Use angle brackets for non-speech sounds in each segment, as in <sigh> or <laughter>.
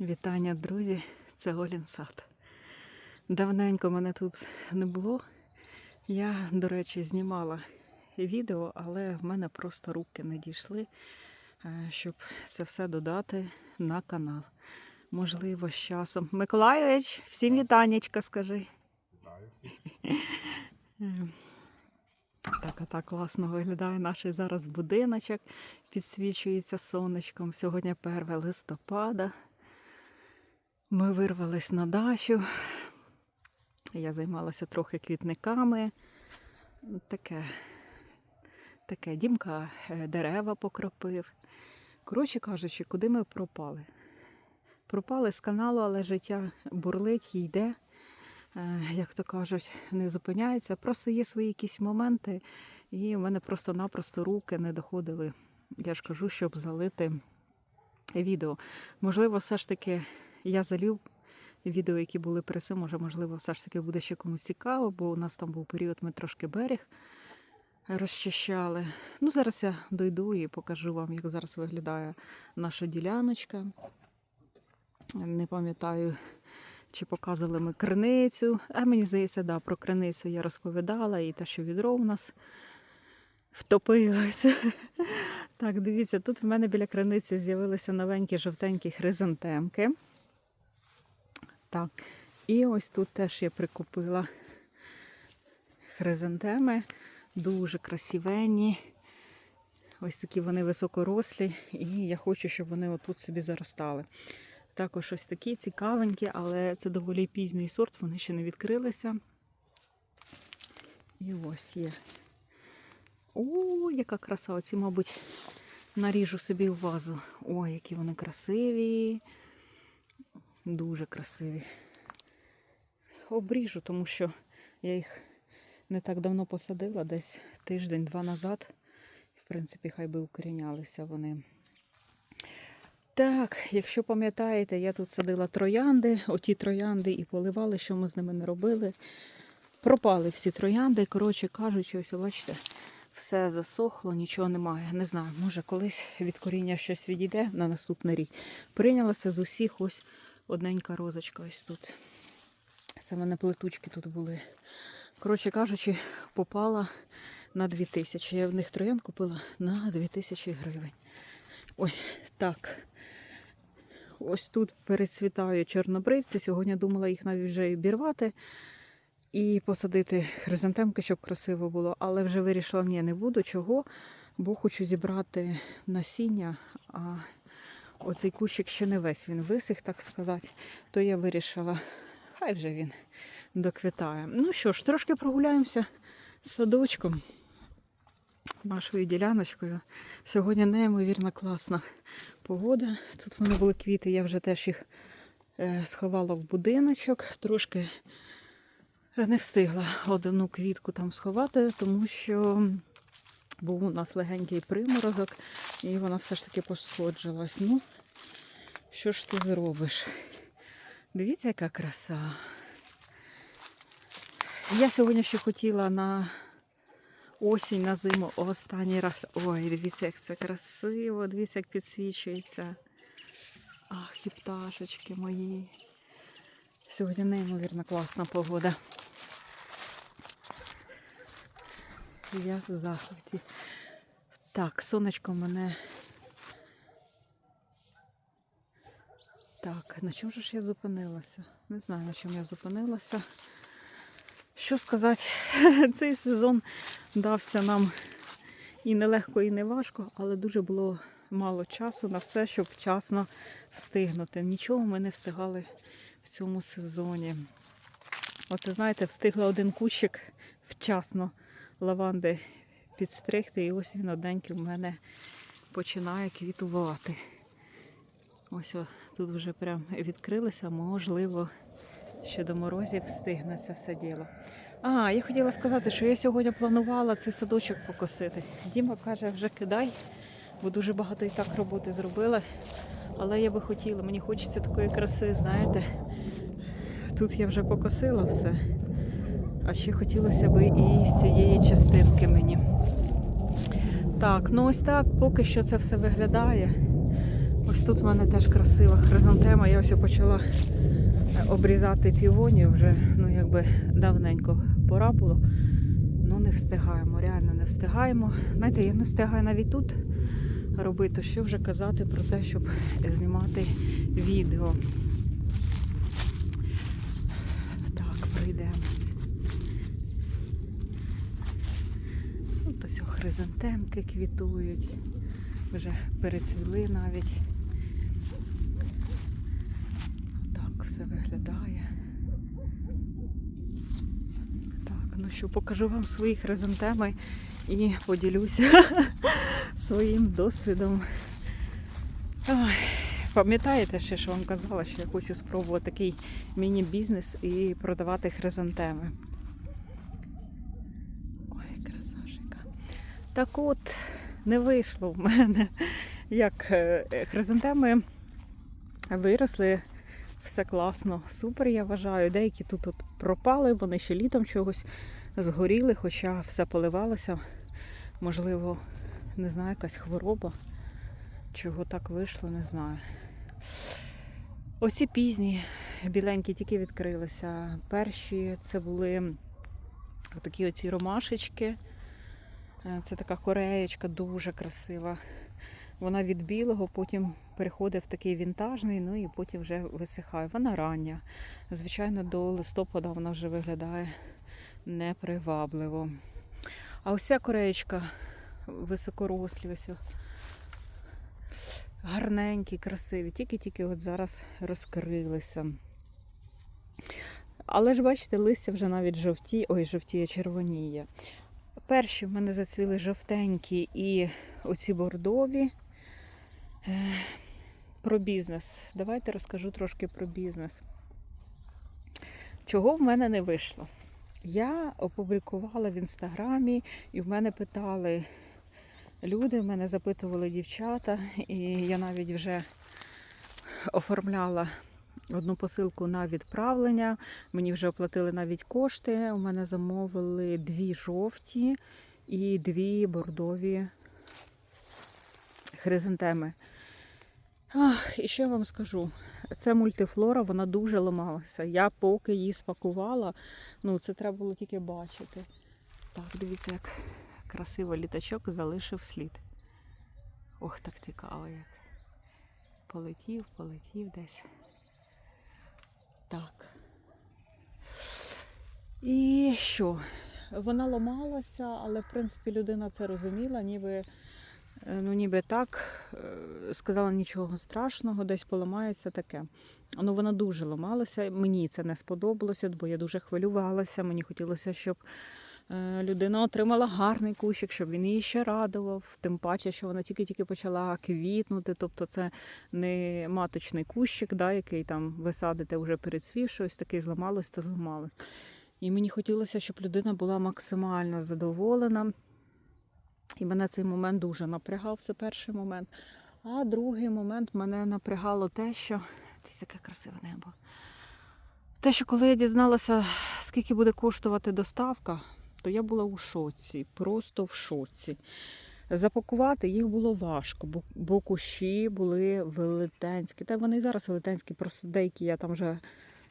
Вітання, друзі! Це Голін сад. Давненько мене тут не було. Я, до речі, знімала відео, але в мене просто руки не дійшли, е, щоб це все додати на канал. Можливо, з часом. Миколайович, всім вітанечка, скажи. Е, Так, а так класно виглядає наш зараз будиночок. Підсвічується сонечком. Сьогодні 1 листопада. Ми вирвались на дачу. Я займалася трохи квітниками. Таке, таке дімка е, дерева покропив. Коротше кажучи, куди ми пропали? Пропали з каналу, але життя бурлить, йде, е, як то кажуть, не зупиняється. Просто є свої якісь моменти, і в мене просто-напросто руки не доходили. Я ж кажу, щоб залити відео. Можливо, все ж таки я залів відео, які були при цим, може, можливо, все ж таки буде ще комусь цікаво, бо у нас там був період, ми трошки берег розчищали. Ну, зараз я дойду і покажу вам, як зараз виглядає наша діляночка. Не пам'ятаю, чи показували ми криницю. А мені здається, да, про криницю я розповідала, і те, що відро у нас втопилося. <laughs> Так, дивіться, тут в мене біля криниці з'явилися новенькі жовтенькі хризантемки. Так, і ось тут теж я прикупила хризантеми, дуже красивенні. Ось такі вони високорослі, і я хочу, щоб вони отут собі заростали. Також ось такі цікавенькі, але це доволі пізній сорт, вони ще не відкрилися. І ось є. О, яка краса! Оці, мабуть, наріжу собі в вазу. Ой, які вони красиві. Дуже красиві. Обріжу, тому що я їх не так давно посадила, десь тиждень-два назад. В принципі, хай би укорінялися вони. Так, якщо пам'ятаєте, я тут садила троянди, оті троянди і поливали, що ми з ними не робили. Пропали всі троянди. Коротше кажучи, ось бачите, все засохло, нічого немає. Не знаю, може колись від коріння щось відійде на наступний рік. Прийнялася з усіх ось одненька розочка ось тут. Це в мене плетучки тут були. Коротше кажучи, попала на 2000. Я в них троян купила на 2000 гривень. Ой, так. Ось тут перецвітають чорнобривці. Сьогодні думала їх навіть вже обірвати і посадити хризантемки, щоб красиво було. Але вже вирішила, ні, не буду. Чого? Бо хочу зібрати насіння, а оцей кущик ще не весь він висих, так сказати. То я вирішила, хай вже він доквітає. Ну що ж, трошки прогуляємося з садочком, нашою діляночкою. Сьогодні неймовірно класна погода. Тут вони були квіти, я вже теж їх е, сховала в будиночок. Трошки не встигла одну квітку там сховати, тому що був у нас легенький приморозок, і вона все ж таки посходжилась. Ну, що ж ти зробиш? Дивіться, яка краса. Я сьогодні ще хотіла на осінь, на зиму останній раз. Ой, дивіться, як це красиво, дивіться, як підсвічується. Ах, і пташечки мої. Сьогодні неймовірно класна погода. Я в захваті. Так, сонечко мене. Так, на чому ж я зупинилася? Не знаю, на чому я зупинилася. Що сказати, <laughs> цей сезон дався нам і нелегко, і не важко, але дуже було мало часу на все, щоб вчасно встигнути. Нічого ми не встигали в цьому сезоні. От, знаєте, встигла один кущик вчасно лаванди підстригти, і ось він одненький в мене починає квітувати. Ось тут вже прям відкрилося, можливо, ще до морозів встигне це все діло. А, я хотіла сказати, що я сьогодні планувала цей садочок покосити. Діма каже, вже кидай, бо дуже багато і так роботи зробила. Але я би хотіла, мені хочеться такої краси, знаєте. Тут я вже покосила все. А ще хотілося б і з цієї частинки мені. Так, ну ось так, поки що це все виглядає. Ось тут в мене теж красива хризантема. Я ось почала е, обрізати півонію вже ну, якби давненько пора було. Ну не встигаємо, реально не встигаємо. Знаєте, я не встигаю навіть тут робити, що вже казати про те, щоб знімати відео. Так, пройдемось. Тут ось хризантемки квітують, вже перецвіли навіть. Так все виглядає. Так, ну що, покажу вам свої хризантеми і поділюся <laughs> своїм досвідом. Пам'ятаєте ще, що вам казала, що я хочу спробувати такий міні-бізнес і продавати хризантеми. Ой, красашика. Так от, не вийшло в мене, як е, хризантеми виросли. Все класно, супер, я вважаю. Деякі тут от пропали, вони ще літом чогось згоріли, хоча все поливалося. Можливо, не знаю, якась хвороба. Чого так вийшло, не знаю. Оці пізні, біленькі тільки відкрилися. Перші це були такі оці ромашечки. Е, Це така кореєчка, дуже красива. Вона від білого, потім переходить в такий вінтажний, ну і потім вже висихає. Вона рання. Звичайно, до листопада вона вже виглядає непривабливо. А ось ця кореєчка високорослі, ось гарненькі, красиві, тільки-тільки от зараз розкрилися. Але ж бачите, листя вже навіть жовті, ой, жовтіє, червоніє. Перші в мене зацвіли жовтенькі і оці бордові. Е, Про бізнес. Давайте розкажу трошки про бізнес. Чого в мене не вийшло? Я опублікувала в інстаграмі, і в мене питали люди, в мене запитували дівчата, і я навіть вже оформляла одну посилку на відправлення. Мені вже оплатили навіть кошти. У мене замовили дві жовті і дві бордові хризантеми. Ах, і що я вам скажу? Це мультифлора, вона дуже ламалася. Я поки її спакувала, ну це треба було тільки бачити. Так, дивіться, як красиво літачок залишив слід. Ох, так цікаво як. Полетів, полетів десь. Так. І що? Вона ламалася, але в принципі людина це розуміла, ніби, е, ну, ніби так е, сказала нічого страшного, десь поламається таке. Ну, вона дуже ламалася. Мені це не сподобалося, бо я дуже хвилювалася. Мені хотілося, щоб людина отримала гарний кущик, щоб він її ще радував. Тим паче, що вона тільки-тільки почала квітнути. Тобто це не маточний кущик, да, який там ви садите вже перецвів, щось таке зламалось, то зламалось. І мені хотілося, щоб людина була максимально задоволена. І мене цей момент дуже напрягав, це перший момент. А другий момент мене напрягало те, що. Дивіться, яке красиве небо. Те, що коли я дізналася, скільки буде коштувати доставка, то я була у шоці, просто в шоці. Запакувати їх було важко, бо, бо кущі були велетенські. Та вони і зараз велетенські, просто деякі я там вже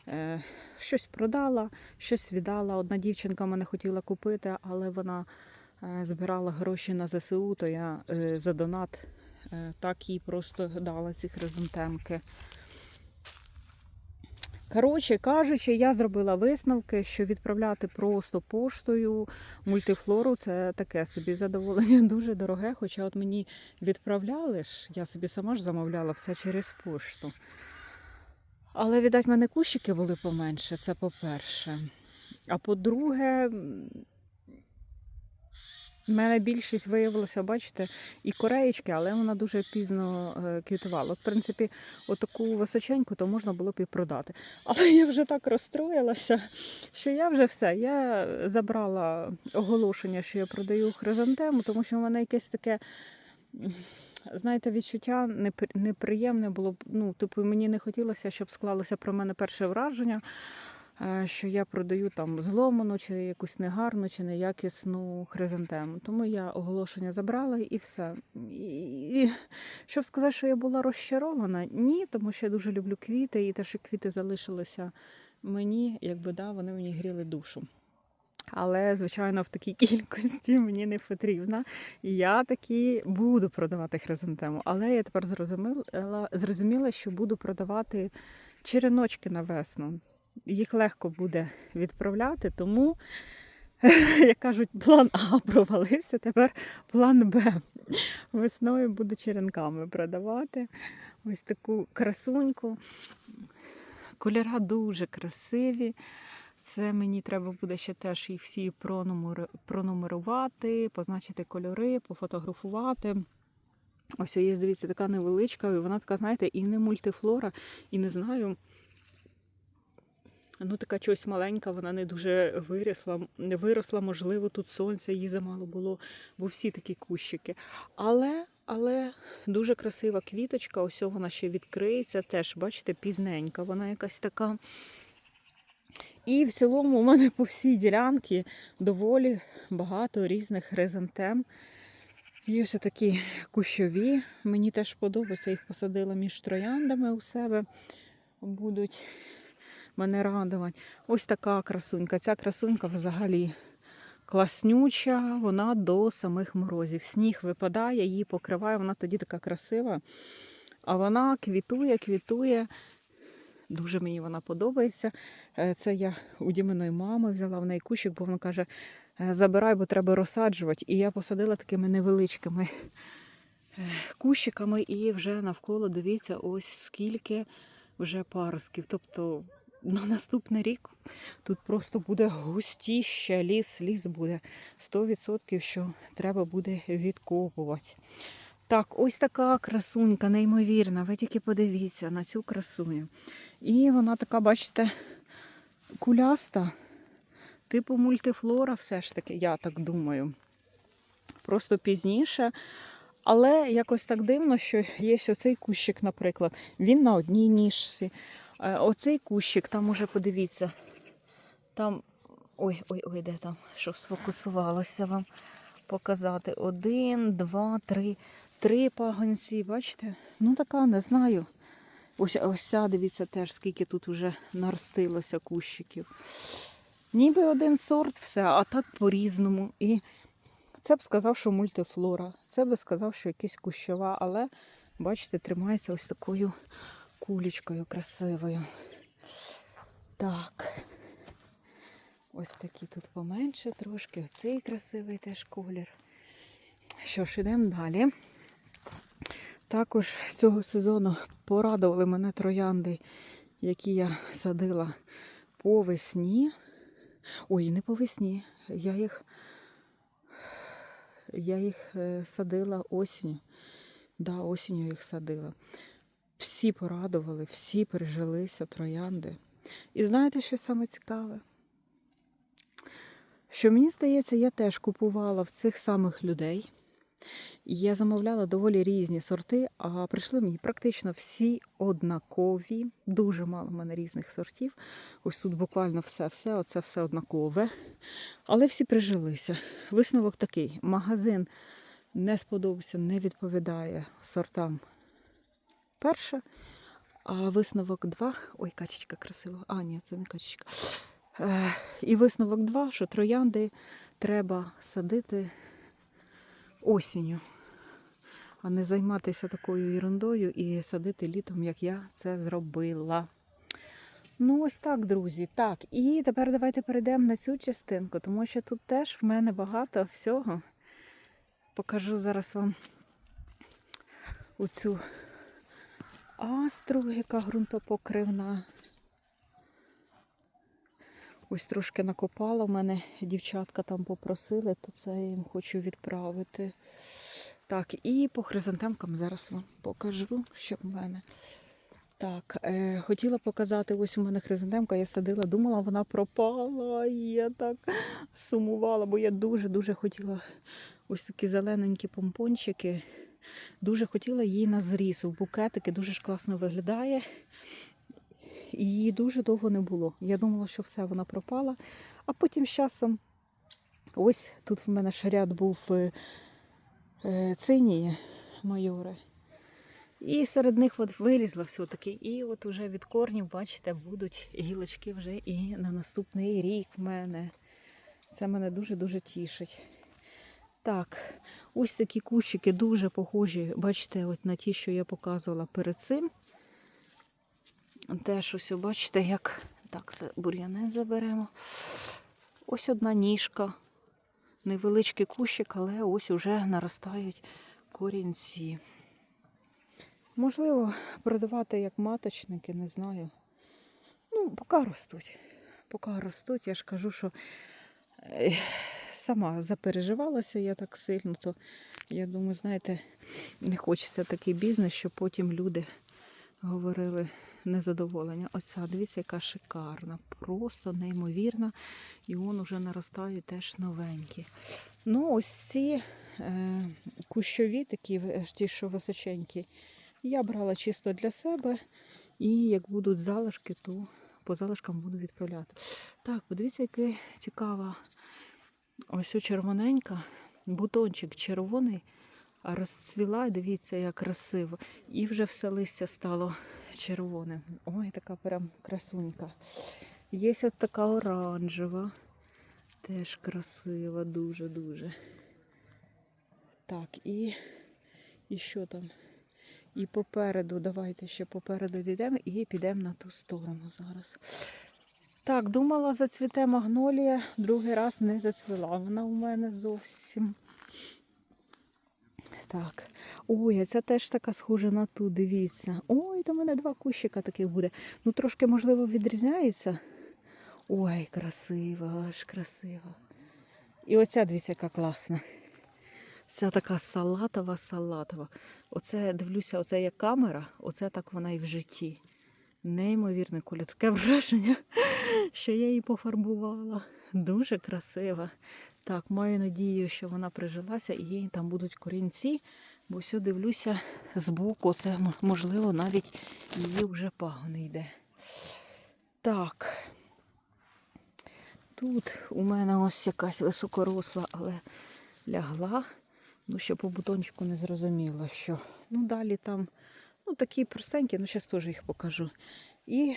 е, щось продала, щось віддала. Одна дівчинка мене хотіла купити, але вона е, збирала гроші на ЗСУ, то я е, за донат е, так їй просто дала ці хризантемки. Коротше кажучи, я зробила висновки, що відправляти просто поштою мультифлору це таке собі задоволення <laughs> дуже дороге. Хоча от мені відправляли ж, я собі сама ж замовляла все через пошту. Але, віддать, мене кущики були поменше, це по-перше. А по-друге, в мене більшість виявилося, бачите, і кореєчки, але вона дуже пізно е, квітувала. В принципі, отаку височеньку то можна було б і продати. <laughs> Але я вже так розстроїлася, що я вже все. Я забрала оголошення, що я продаю хризантему, тому що в мене якесь таке. Знаєте, відчуття непри- неприємне було б. Ну, типу, мені не хотілося, щоб склалося про мене перше враження. Е, що я продаю там зломану, чи якусь негарну, чи неякісну хризантему. Тому я оголошення забрала і все. І, і щоб сказати, що я була розчарована, ні, тому що я дуже люблю квіти, і те, що квіти залишилися мені, якби да, вони мені гріли душу. Але, звичайно, в такій <laughs> кількості мені не потрібна. Я таки буду продавати хризантему. Але я тепер зрозуміла, зрозуміла, що буду продавати череночки на весну. Їх легко буде відправляти, тому, <laughs> як кажуть, план А <laughs> провалився, тепер план Б. Весною буду черенками продавати. Ось таку красуньку. Кольора дуже красиві. Це мені треба буде ще теж їх всі пронумерувати, позначити кольори, пофотографувати. Ось є, дивіться, така невеличка, і вона така, знаєте, і не мультифлора, і не знаю. Ну, така щось маленька, вона не дуже виросла, не виросла, можливо, тут сонця їй замало було, бо всі такі кущики. Але, але дуже красива квіточка, ось вона ще відкриється, теж, бачите, пізненька, вона якась така. І в цілому у мене по всій ділянці доволі багато різних хризантем. Є ось такі кущові. Мені теж подобається, їх посадила між трояндами у себе. Будуть мене радувати. Ось така красунька. Ця красунька взагалі класнюча, вона до самих морозів. Сніг випадає, її покриває, вона тоді така красива. А вона квітує, квітує. Дуже мені вона подобається. Е, Це я у Діминої мами взяла в неї кущик, бо вона каже, «Е, забирай, бо треба розсаджувати. І я посадила такими невеличкими е, кущиками, і вже навколо дивіться, ось скільки вже паростків. Тобто на наступний рік тут просто буде густіще, ліс, ліс буде 100%, що треба буде відкопувати. Так, ось така красунька, неймовірна. Ви тільки подивіться на цю красуню. І вона така, бачите, куляста, типу мультифлора, все ж таки, я так думаю. Просто пізніше. Але якось так дивно, що є оцей кущик, наприклад, він на одній ніжці. Е, Оцей кущик, там уже подивіться, там. Ой, ой, ой, де там? Що сфокусувалося вам показати? Один, два, три. Три пагонці, бачите? Ну така, не знаю. Ось ось дивіться, теж скільки тут вже наростилося кущиків. Ніби один сорт, все, а так по-різному. І це б сказав, що мультифлора. Це би сказав, що якась кущова, але, бачите, тримається ось такою кулечкою красивою. Так. Ось такі тут поменше трошки. Оцей красивий теж колір. Що ж, ідемо далі. Також цього сезону порадували мене троянди, які я садила по весні. Ой, не по весні. Я їх, я їх е, садила осінню. Да, осінню їх садила. Всі порадували, всі прижилися троянди. І знаєте, що саме цікаве? Що мені здається, я теж купувала в цих самих людей. Я замовляла доволі різні сорти, а прийшли мені практично всі однакові. Дуже мало в мене різних сортів. Ось тут буквально все-все, оце все однакове. Але всі прижилися. Висновок такий: магазин не сподобався, не відповідає сортам перше. А висновок 2. Ой, качечка красива. А, ні, це не качечка. Е, і висновок 2, що троянди треба садити осінню, а не займатися такою ерундою і садити літом, як я це зробила. Ну, ось так, друзі. Так, і тепер давайте перейдемо на цю частинку, тому що тут теж в мене багато всього. Покажу зараз вам оцю астру, яка ґрунтопокривна. Ось трошки накопала в мене, дівчатка там попросили, то це я їм хочу відправити. Так, і по хризантемкам зараз вам покажу, що в мене. Так, е, хотіла показати, ось у мене хризантемка, я садила, думала, вона пропала. І я так сумувала, бо я дуже-дуже хотіла ось такі зелененькі помпончики. Дуже хотіла її на зріз в букетики, дуже ж класно виглядає. і її дуже довго не було. Я думала, що все, вона пропала. А потім з часом, ось тут в мене ряд був е, е, цинії майори. І серед них от вилізло все-таки. І от уже від корнів, бачите, будуть гілочки вже і на наступний рік в мене. Це мене дуже-дуже тішить. Так, ось такі кущики дуже похожі, бачите, от на ті, що я показувала перед цим. Теж ось, бачите, як. Так, це бур'яне заберемо. Ось одна ніжка. Невеличкий кущик, але ось уже наростають корінці. Можливо, продавати як маточники, не знаю. Ну, поки ростуть. Поки ростуть, я ж кажу, що сама запереживалася я так сильно, то я думаю, знаєте, не хочеться такий бізнес, щоб потім люди говорили незадоволення. Оця, дивіться, яка шикарна, просто неймовірна. І вон уже наростають теж новенькі. Ну, ось ці е, кущові, такі е, ті, що височенькі, я брала чисто для себе. І як будуть залишки, то по залишкам буду відправляти. Так, подивіться, яка цікава. Ось у червоненька, бутончик червоний, а розцвіла, дивіться, як красиво. І вже все листя стало червоним. Ой, така прям красунька. Є от така оранжева. Теж красива, дуже-дуже. Так, і, і що там? І попереду, давайте ще попереду йдемо і підемо на ту сторону зараз. Так, думала, зацвіте магнолія, другий раз не зацвіла вона у мене зовсім. Так. Ой, ця теж така схожа на ту, дивіться. Ой, до мене два кущика таких буде. Ну, трошки, можливо, відрізняється. Ой, красива, аж красива. І оця, дивіться, яка класна. Ця така салатова, салатова. Оце дивлюся, оце як камера, оце так вона і в житті. Неймовірний колір. Таке враження, <laughs> що я її пофарбувала. Дуже красива. Так, маю надію, що вона прижилася і їй там будуть корінці, бо все дивлюся збоку, це можливо навіть її вже пагони йде. Так. Тут у мене ось якась високоросла, але лягла. Ну, ще по бутончику не зрозуміло, що. Ну, далі там, ну, такі простенькі, ну, зараз теж їх покажу. І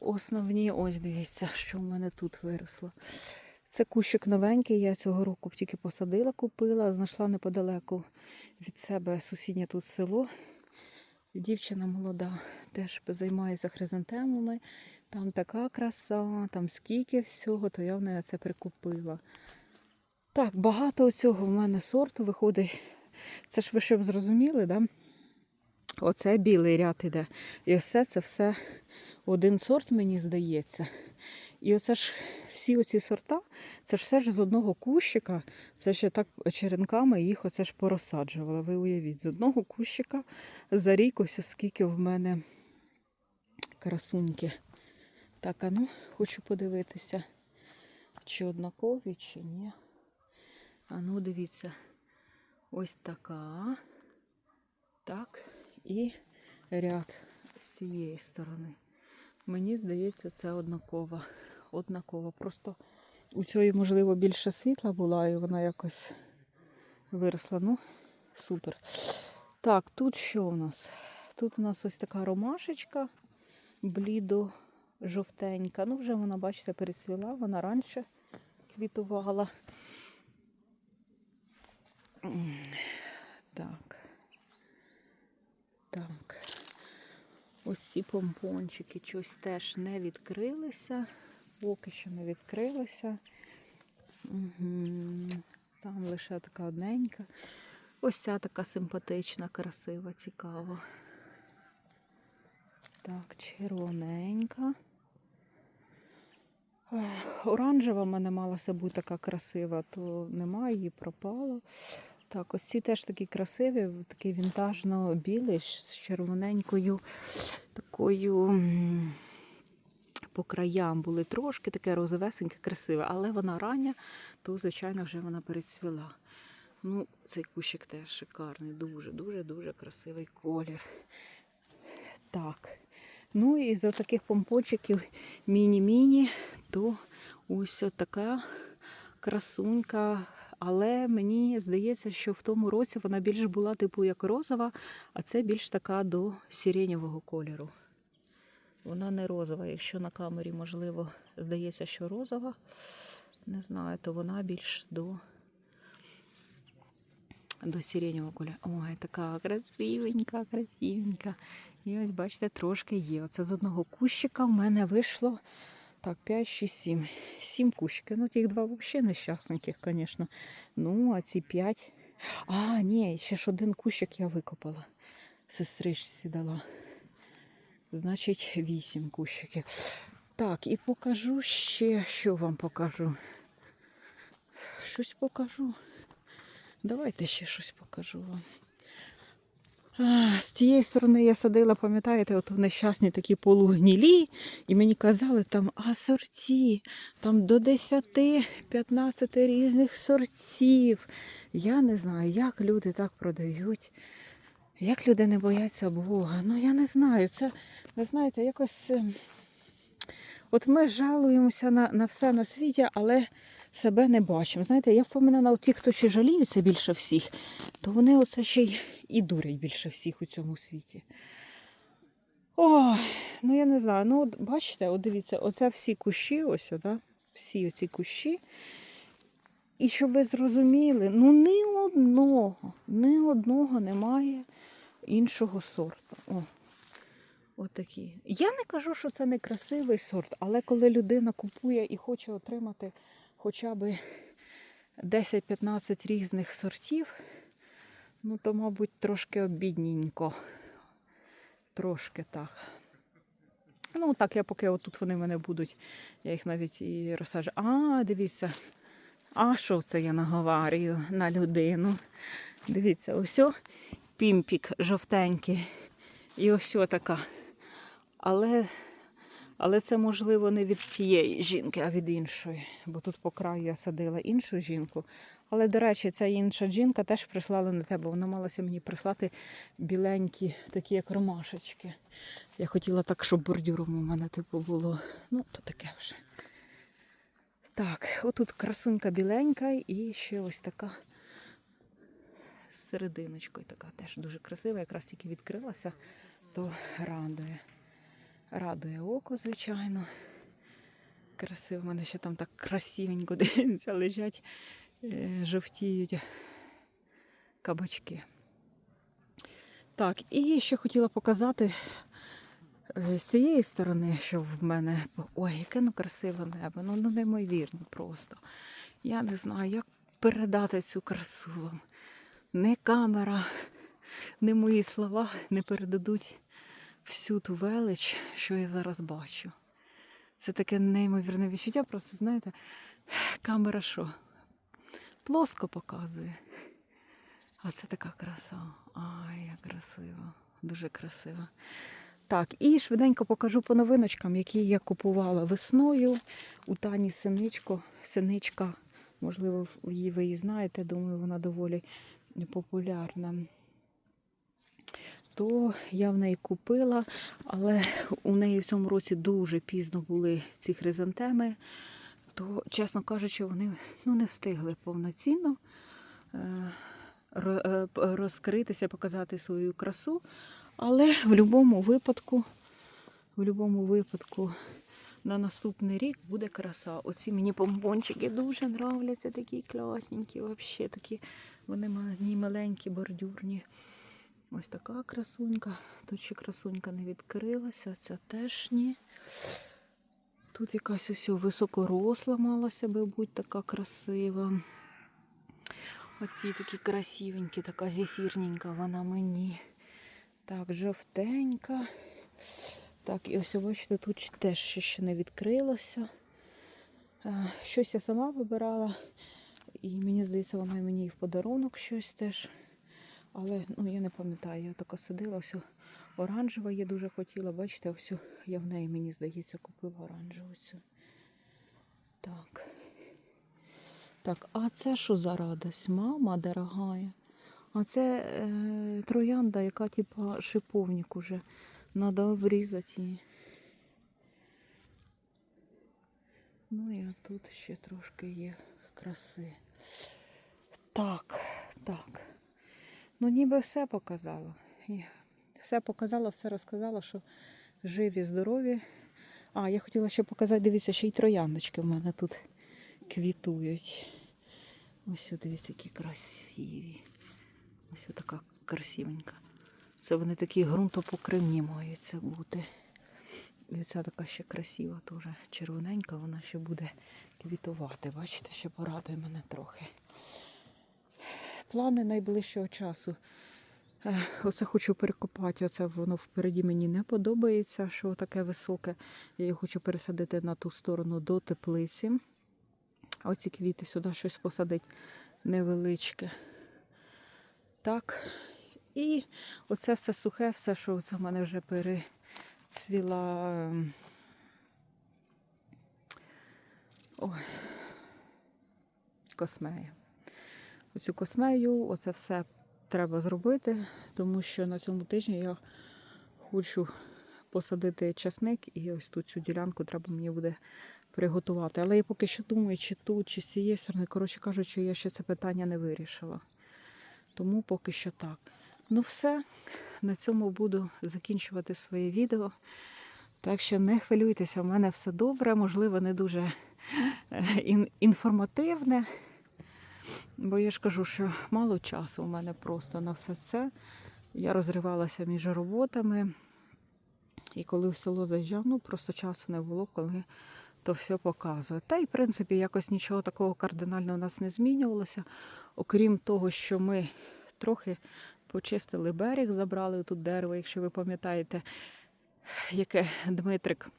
основні, ось дивіться, що в мене тут виросло. Це кущик новенький, я цього року тільки посадила, купила, знайшла неподалеку від себе сусіднє тут село. Дівчина молода теж займається хризантемами. Там така краса, там скільки всього, то я в неї це прикупила. Так, багато цього в мене сорту виходить. Це ж ви щоб зрозуміли, да? Оце білий ряд іде. І все це все один сорт, мені здається. І оце ж всі оці сорта, це ж все ж з одного кущика, це ще так черенками їх оце ж порозсаджувала. Ви уявіть, з одного кущика за рік ось скільки в мене красуньки. Так, а ну, хочу подивитися, чи однакові, чи ні. А ну, дивіться, ось така. Так, і ряд з цієї сторони. Мені здається, це однакова. Однакова. Просто у цієї, можливо, більше світла була, і вона якось виросла. Ну, супер. Так, тут що у нас? Тут у нас ось така ромашечка, блідо жовтенька. Ну, вже вона, бачите, перецвіла, вона раніше квітувала. Так. Ось ці помпончики щось теж не відкрилися. Поки що не відкрилися. Угу. Там лише така одненька. Ось ця така симпатична, красива, цікава. Так, червоненька. Оранжева в мене малася бути така красива, то немає, її пропало. Так, ось ці теж такі красиві, такий вінтажно-білий з червоненькою такою по краям були трошки таке розовесеньке, красиве, але вона рання, то, звичайно, вже вона перецвіла. Ну, цей кущик теж шикарний, дуже, дуже, дуже красивий колір. Так, Ну і за таких помпончиків міні-міні, то ось така красунька. Але мені здається, що в тому році вона більш була типу як розова, а це більш така до сиренєвого кольору. Вона не розова. Якщо на камері, можливо, здається, що розова, не знаю, то вона більш до, до сиренєвого кольору. Ой, така красивенька, красивенька. І ось, бачите, трошки є. Оце з одного кущика в мене вийшло так, 5, 6, 7. 7 кущиків. Ну, тих два взагалі нещасненьких, звісно. Ну, а ці 5. А, ні, ще ж один кущик я викопала. Сестричці дала. Значить, 8 кущиків. Так, і покажу ще, що вам покажу. Щось покажу. Давайте ще щось покажу вам. З тієї сторони я садила, пам'ятаєте, от нещасні такі полугнілі, і мені казали там асорті, там до 10-15 різних сортів. Я не знаю, як люди так продають, як люди не бояться Бога. Ну я не знаю. Це, ви знаєте, якось. ем, От ми жалуємося на, на все на світі, але себе не бачимо. Знаєте, я впевнена, ті, хто ще жаліються більше всіх, то вони оце ще й і дурять більше всіх у цьому світі. Ой, ну я не знаю. Ну, от бачите, от дивіться, оце всі кущі, ось, да? всі оці кущі. І щоб ви зрозуміли, ну ні одного, ні одного немає іншого сорту. О. Отакі. Я не кажу, що це не красивий сорт, але коли людина купує і хоче отримати хоча б 10-15 різних сортів, ну то, мабуть, трошки обідненько. Трошки так. Ну, так, я поки отут вони мене будуть, я їх навіть і розсаджу. А, дивіться. А що це я наговарюю на людину? Дивіться, ось пімпік жовтенький. І ось така. Але, але це можливо не від тієї жінки, а від іншої. Бо тут по краю я садила іншу жінку. Але, до речі, ця інша жінка теж прислала на тебе. Вона малася мені прислати біленькі, такі як ромашечки. Я хотіла так, щоб бордюром у мене типу було. Ну, то таке вже. Так, отут красунька біленька і ще ось така з серединочкою така теж дуже красива, якраз тільки відкрилася, то радує. Радує око, звичайно. Красиво, в мене ще там так красивенько <laughs> дивиться, лежать, е, жовтіють кабачки. Так, і ще хотіла показати е, з цієї сторони, що в мене. Ой, яке ну красиве небо, ну, ну неймовірно просто. Я не знаю, як передати цю красу вам. Не камера, не мої слова не передадуть всю ту велич, що я зараз бачу. Це таке неймовірне відчуття, просто знаєте, камера що? Плоско показує. А це така краса. Ай, як красиво. Дуже красиво. Так, і швиденько покажу по новиночкам, які я купувала весною у Тані Синичко. Синичка, можливо, її ви її знаєте, думаю, вона доволі популярна. То я в неї купила, але у неї в цьому році дуже пізно були ці хризантеми, то, чесно кажучи, вони ну, не встигли повноцінно е, е, розкритися, показати свою красу. Але в будь-якому випадку, в будь-якому випадку на наступний рік буде краса. Оці мені помпончики дуже нравляться, такі класненькі, взагалі такі. Вони маленькі, маленькі, бордюрні. Ось така красунька. Тут ще красунька не відкрилася, ця теж ні. Тут якась ось високоросла малася би бути така красива. Оці такі красивенькі, така зефірненька вона мені. Так, жовтенька. Так, і ось бачите, тут теж ще, не відкрилося. Е, Щось я сама вибирала. І мені здається, вона мені і в подарунок щось теж. Але ну, я не пам'ятаю, я така сидила, ось оранжева я дуже хотіла. Бачите, ось я в неї, мені здається, купила оранжеву цю. Так. Так, а це що за радость? Мама дорогая. А це е, троянда, яка типа шиповник уже Надо обрізати її. Ну і тут ще трошки є краси. Так, так. Ну, ніби все показала. Все показала, все розказала, що живі, здорові. А, я хотіла ще показати, дивіться, ще й трояндочки в мене тут квітують. Ось, дивіться, які красиві. Ось така красивенька. Це вони такі ґрунтопокривні маються бути. І ця така ще красива, теж червоненька, вона ще буде квітувати. Бачите, ще порадує мене трохи. Плани найближчого часу. Оце хочу перекопати. Оце воно впереді мені не подобається, що таке високе. Я її хочу пересадити на ту сторону до теплиці. А Оці квіти сюди щось посадити невеличке. Так. І оце все сухе, все, що це в мене вже перецвіла. Ой. Космея. Оцю космею, оце все треба зробити, тому що на цьому тижні я хочу посадити часник і ось тут цю ділянку треба мені буде приготувати. Але я поки що думаю, чи тут, чи з цієї сторони. Коротше кажучи, я ще це питання не вирішила. Тому поки що так. Ну все, на цьому буду закінчувати своє відео. Так що не хвилюйтеся, в мене все добре, можливо, не дуже е, інформативне. Бо я ж кажу, що мало часу у мене просто на все це. Я розривалася між роботами. І коли в село заїжджав, ну просто часу не було, коли то все показує. Та й, в принципі, якось нічого такого кардинального у нас не змінювалося. Окрім того, що ми трохи почистили берег, забрали тут дерево, якщо ви пам'ятаєте, яке Дмитрик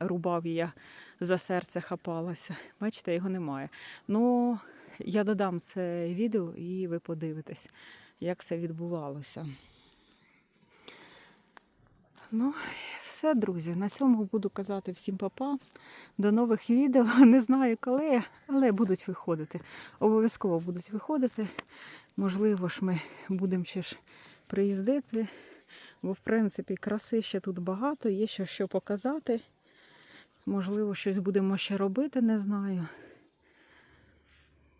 рубав, і я за серце хапалася. Бачите, його немає. Ну, я додам це відео і ви подивитесь, як це відбувалося. Ну, все, друзі. На цьому буду казати всім папа. До нових відео. <laughs> Не знаю коли, але будуть виходити. Обов'язково будуть виходити. Можливо ж ми будемо ще ж приїздити. Бо, в принципі, краси ще тут багато, є ще що показати. Можливо, щось будемо ще робити, не знаю.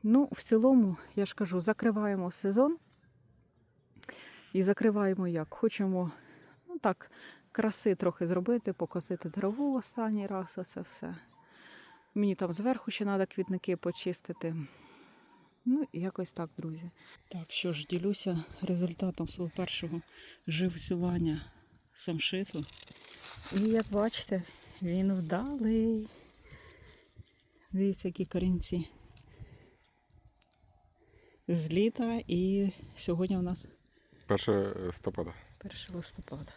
Ну, в цілому, я ж кажу, закриваємо сезон. І закриваємо як? Хочемо, ну так, краси трохи зробити, покосити траву останній раз, оце все. Мені там зверху ще треба квітники почистити. Ну, якось так, друзі. Так, що ж, ділюся результатом свого першого живцювання самшиту. І як бачите, він вдалий. Дивіться, які корінці з літа. І сьогодні у нас 1 листопада. 1 листопада.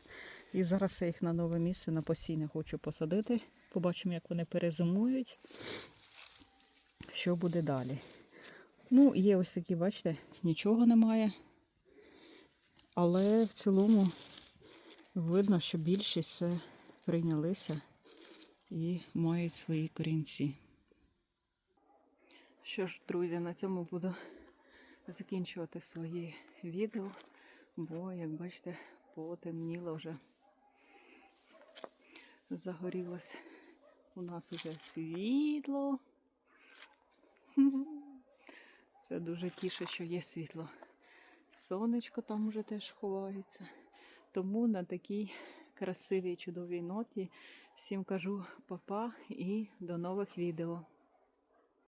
І зараз я їх на нове місце на постійне хочу посадити. Побачимо, як вони перезимують. Що буде далі. Ну, є ось такі, бачите, нічого немає. Але в цілому видно, що більшість все прийнялися і мають свої корінці. Що ж, друзі, на цьому буду закінчувати своє відео, бо, як бачите, потемніло вже. Загорілось у нас уже світло. <laughs> Це дуже тіше, що є світло. Сонечко там уже теж ховається. Тому на такій красивій чудовій ноті всім кажу па-па і до нових відео.